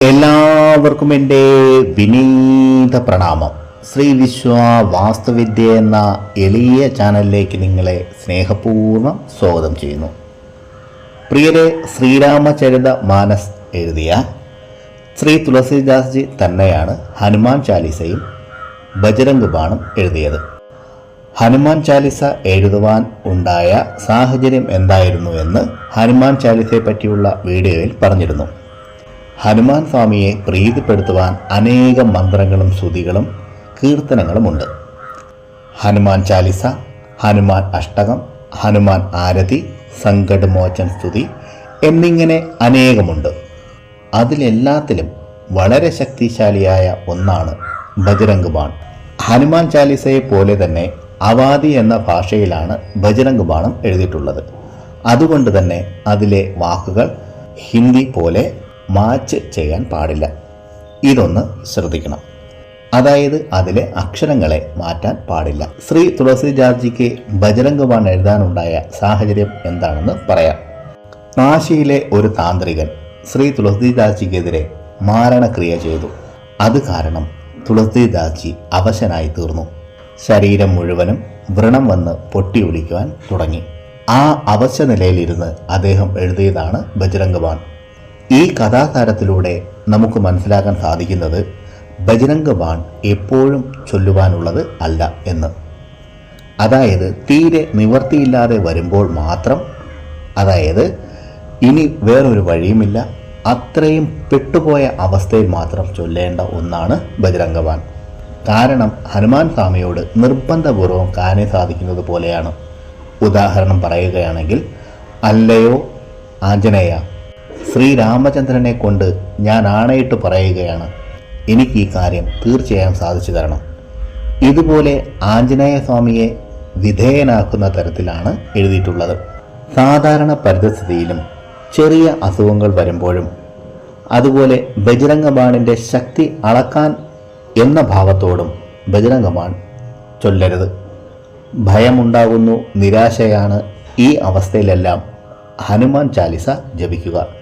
എല്ലാവർക്കും എന്റെ വിനീത പ്രണാമം. ശ്രീ വിശ്വ വാസ്തുവിദ്യ എന്ന എളിയ ചാനലിലേക്ക് നിങ്ങളെ സ്നേഹപൂർവം സ്വാഗതം ചെയ്യുന്നു. പ്രിയരെ ശ്രീരാമചരിത മാനസ് എഴുതിയ ശ്രീ തുളസിദാസ്ജി തന്നെയാണ് ഹനുമാൻ ചാലിസയും ബജരംഗ് ബാണും എഴുതിയത്. ഹനുമാൻ ചാലിസ എഴുതുവാൻ ഉണ്ടായ സാഹചര്യം എന്തായിരുന്നു എന്ന് ഹനുമാൻ ചാലിസയെ പറ്റിയുള്ള വീഡിയോയിൽ പറഞ്ഞിരുന്നു. ഹനുമാൻ സ്വാമിയെ പ്രീതിപ്പെടുത്തുവാൻ അനേകം മന്ത്രങ്ങളും ശ്രുതികളും കീർത്തനങ്ങളുമുണ്ട് ഹനുമാൻ ചാലിസ ഹനുമാൻ അഷ്ടകം ഹനുമാൻ ആരതി സങ്കടമോചൻ സ്തുതി എന്നിങ്ങനെ അനേകമുണ്ട്. അതിലെല്ലാത്തിലും വളരെ ശക്തിശാലിയായ ഒന്നാണ് ബജരംഗ് ബാൺ ഹനുമാൻ ചാലിസയെ പോലെ തന്നെ അവാദി എന്ന ഭാഷയിലാണ് ബജരംഗ് ബാണം എഴുതിയിട്ടുള്ളത്. അതുകൊണ്ട് തന്നെ അതിലെ വാക്കുകൾ ഹിന്ദി പോലെ മാച്ച് ചെയ്യാൻ പാടില്ല. ഇതൊന്ന് ശ്രദ്ധിക്കണം. അതായത് അതിലെ അക്ഷരങ്ങളെ മാറ്റാൻ പാടില്ല. ശ്രീ തുളസി ജാർജിക്ക് ബജരംഗ് ബാൺ എഴുതാനുണ്ടായ സാഹചര്യം എന്താണെന്ന് പറയാം. കാശിയിലെ ഒരു താന്ത്രികൻ ശ്രീ തുളസിദാസ്ജിക്കെതിരെ മാരണക്രിയ ചെയ്തു. അത് കാരണം തുളസിദാസ്ജി അവശനായി തീർന്നു. ശരീരം മുഴുവനും വ്രണം വന്ന് പൊട്ടിയൊലിക്കുവാൻ തുടങ്ങി. ആ അവശ നിലയിലിരുന്ന് അദ്ദേഹം എഴുതിയതാണ് ബജരംഗ് ബാൺ ഈ കഥാകാരത്തിലൂടെ നമുക്ക് മനസ്സിലാക്കാൻ സാധിക്കുന്നത് ബജരംഗ ബാൺ എപ്പോഴും ചൊല്ലുവാനുള്ളത് അല്ല എന്ന്. അതായത് തീരെ നിവർത്തിയില്ലാതെ വരുമ്പോൾ മാത്രം അതായത് ഇനി വേറൊരു വഴിയുമില്ല അത്രയും പെട്ടുപോയ അവസ്ഥയിൽ മാത്രം ചൊല്ലേണ്ട ഒന്നാണ് ബജരംഗബാൻ കാരണം ഹനുമാൻ സ്വാമിയോട് നിർബന്ധപൂർവം കാനെ സാധിക്കുന്നത് പോലെയാണ്. ഉദാഹരണം പറയുകയാണെങ്കിൽ അല്ലയോ ആഞ്ജനേയ ശ്രീരാമചന്ദ്രനെ കൊണ്ട് ഞാൻ ആണയിട്ട് പറയുകയാണ്. എനിക്ക് ഈ കാര്യം തീർച്ചയായും സാധിച്ചു തരണം. ഇതുപോലെ ആഞ്ജനേയ സ്വാമിയെ വിധേയനാക്കുന്ന തരത്തിലാണ് എഴുതിയിട്ടുള്ളത്. സാധാരണ പരിതസ്ഥിതിയിലും ചെറിയ അസുഖങ്ങൾ വരുമ്പോഴും അതുപോലെ ബജരംഗബാണിന്റെ ശക്തി അളക്കാൻ എന്ന ഭാവത്തോടും ബജരംഗബാൺ ചൊല്ലരുത്. ഭയമുണ്ടാകുന്നു നിരാശയാണ് ഈ അവസ്ഥയിലെല്ലാം. ഹനുമാൻ ചാലിസ ജപിക്കുക.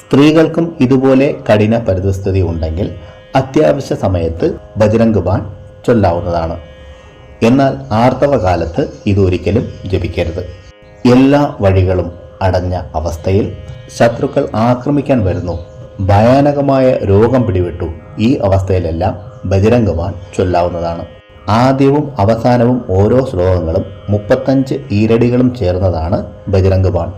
സ്ത്രീകൾക്കും ഇതുപോലെ കഠിന പരിതസ്ഥിതി ഉണ്ടെങ്കിൽ അത്യാവശ്യ സമയത്ത് ബജരംഗ് ബാൻ ചൊല്ലാവുന്നതാണ്. എന്നാൽ ആർത്തവ കാലത്ത് ഇതൊരിക്കലും ജപിക്കരുത്. എല്ലാ വഴികളും അടഞ്ഞ അവസ്ഥയിൽ ശത്രുക്കൾ ആക്രമിക്കാൻ വരുന്നു. ഭയാനകമായ രോഗം പിടിവിട്ടു. ഈ അവസ്ഥയിലെല്ലാം ബജരംഗ് ബാൻ ചൊല്ലാവുന്നതാണ്. ആദ്യവും അവസാനവും ഓരോ ശ്ലോകങ്ങളും മുപ്പത്തഞ്ച് ഈരടികളും ചേർന്നതാണ് ബജരംഗ് ബാൺ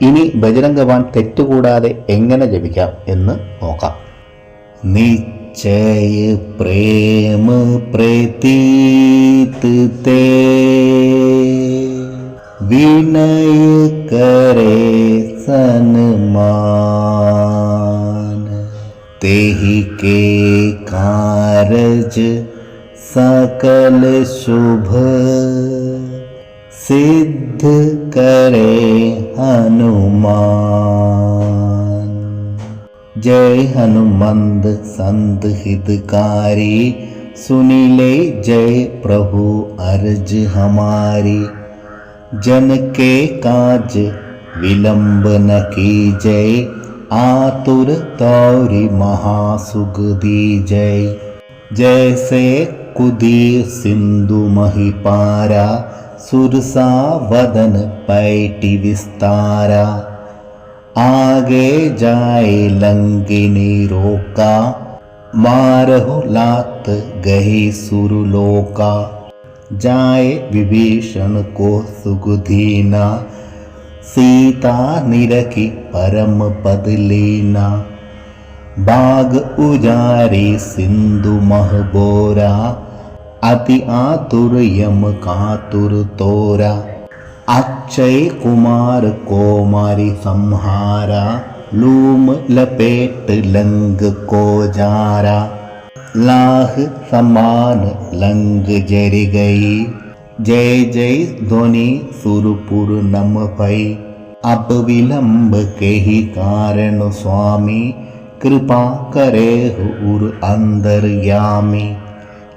ഇനി ബജരംഗ് ബാൺ തെറ്റുകൂടാതെ എങ്ങനെ ജപിക്കാം എന്ന് നോക്കാം നിശ്ചയ പ്രേമ പ്രതീത് തേ വിനയ करे सन्मान तेहि के कारज सकल शुभ सिद्ध करे हनुमान। जय हनुमंद संत हितकारी, सुनिले जय प्रभु अर्ज़ हमारी। जन के काज विलंब न की जय आतुर तौरी महासुख दी जय जैसे कुदीर सिंधु महिपारा સુરસાવદન પૈટી વિસ્તારા આગે જાય લંગિની રોકા મારહો લાત ગહી સુરલોકા જાય વિભીષણ કો સુગુધીના સીતા નિરખી પરમ પદ લીના બાગ ઉજારી સિંધુ મહબોરા അതി ആതുരയം കാതുരു തോര. അക്ഷയ കുമാർ കോമാരി സംഹാര. ലൂം ലപേട്ട് ലങ്ക് കോജാര. ലാഹ് സമാൻ ലങ്ക് ജരികൈ. ജയ ജയ ധ്വനി സുരുപുരു നമ്മ ഭൈ അപവിലംബ കെഹി കാരണ സ്വാമി. കൃപാ കരേഹു ഒരു അന്തർയാമി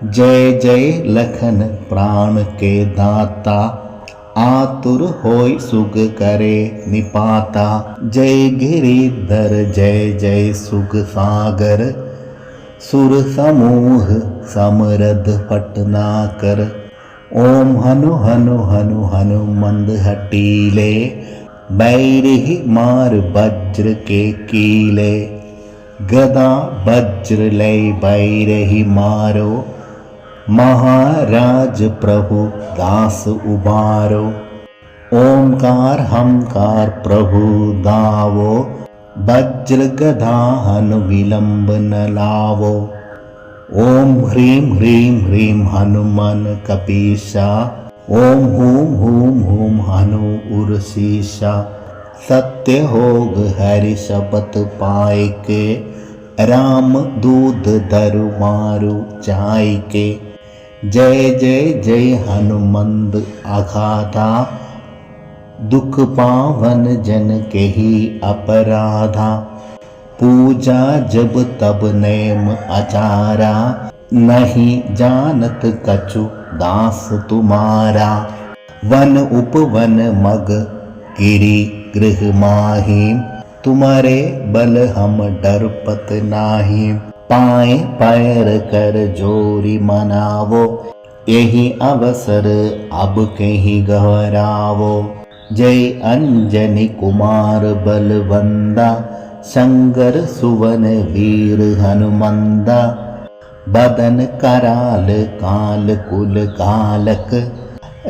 जय जय लखन प्राण के दाता आतुर होय सुग करे निपाता जय गिरिधर जय जय सुग सागर सुर समूह समरद पटनाकर ओम हनु हनु हनु हनु मंद हटीले बैरिहि मार वज्र के कीले गदा वज्र लय बैरहि मारो महाराज प्रभु दास उबारो ओंकार हमकार प्रभु दावो वज्र गदा हनु विलंब न लावो ओम ह्रीं ह्रीं ह्रीं हनुमान कपीशा ओम हूं हूं हूं हनु उर्शीशा सत्य होग हरि शपथ पाए के राम दूध दरु मारु चाय के जय जय जय हनुमंद अघाधा दुख पावन जन के ही अपराधा। पूजा जब तब नेम अचारा। नहीं जानत कछु दास तुम्हारा। वन उपवन मग गिरी गृह माही। तुम्हारे बल हम डरपत नाही। पाए पैर कर जोरी मनावो यही अवसर अब कहीं गहरावो। जय अंजनी कुमार बलवंदा शंकर सुवन वीर हनुमंदा। बदन कराल काल कुल कालक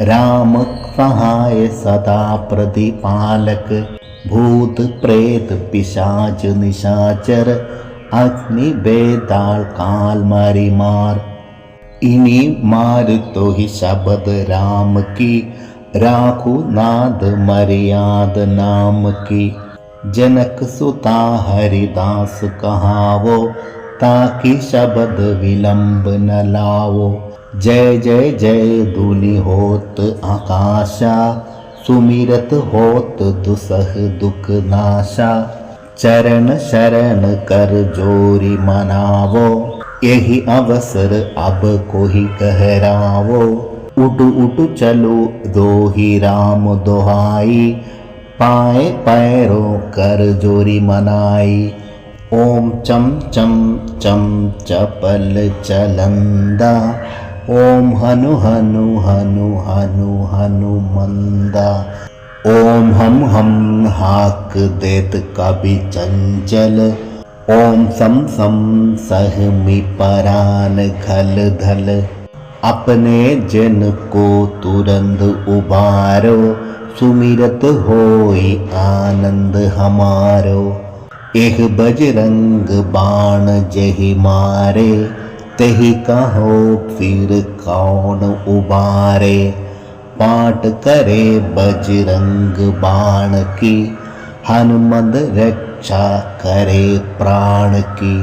राम सहाय सदा प्रतिपालक। भूत प्रेत पिशाच निशाचर अग्नि बेदाल काल मारी मार इनी मार तो ही शब्द राम की राखू नाद मर्याद नाम की जनक सुता हरिदास कहावो ताकि शब्द विलंब न लावो जय जय जय दुनि होत आकाशा सुमिरत होत दुसह दुख नाशा ચરણ શરણ કર જોરી મનાવો એહી અવસર અબ કોહી કહરાવો ઉટુ ઉટુ ચલો દોહી રામ દોહાઈ પાએ પૈરો કર જોરી મનાઈ ઓમ ચમ ચમ ચમ ચપલ ચલંદા ઓમ હનુ હનુ હનુ હનુ હનુ મંદા ओम हम हम हाक देत कवि चंचल। ओम सम सम सहमी परान घल धल। अपने जन को तुरंत उबारो, सुमिरत होई आनंद हमारो। एह बजरंग बाण जही मारे, तही कहो फिर कौन उबारे। पाठ करे बजरंग बाण की हनुमद रक्षा करे प्राण की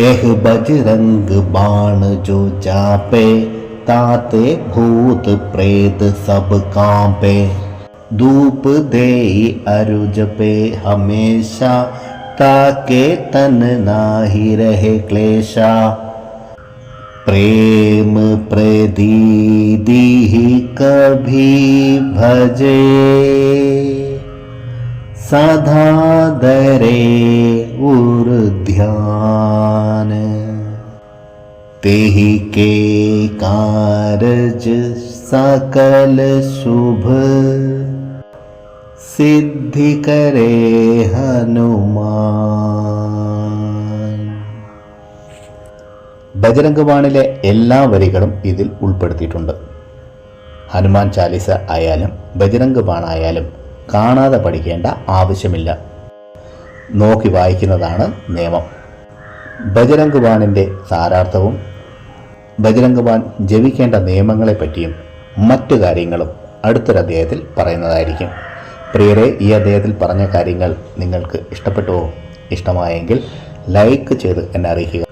एह बजरंग बाण जो जापे, ताते भूत प्रेत सब कांपे। धूप दे अरुज पे हमेशा, ताके तन नाही रहे क्लेशा। प्रेम प्रदीदी कभी भजे। सदा दरे उर्ध्यान तेहि के कारज सकल शुभ। सिद्धि करे हनुमान। ബജരംഗ് ബാണിലെ എല്ലാ വരികളും ഇതിൽ ഉൾപ്പെടുത്തിയിട്ടുണ്ട്. ഹനുമാൻ ചാലിസ ആയാലും ബജരംഗ് ബാണായാലും കാണാതെ പഠിക്കേണ്ട ആവശ്യമില്ല. നോക്കി വായിക്കുന്നതാണ് നിയമം. ബജരംഗ് ബാണിന്റെ സാരാർത്ഥവും ബജരംഗ് ബാൻ ജപിക്കേണ്ട നിയമങ്ങളെപ്പറ്റിയും മറ്റു കാര്യങ്ങളും അടുത്തൊരു പറയുന്നതായിരിക്കും. പ്രിയരെ ഈ അദ്ദേഹത്തിൽ പറഞ്ഞ കാര്യങ്ങൾ നിങ്ങൾക്ക് ഇഷ്ടപ്പെട്ടുവോ? ഇഷ്ടമായെങ്കിൽ ലൈക്ക് ചെയ്ത് എന്നെ അറിയിക്കുക.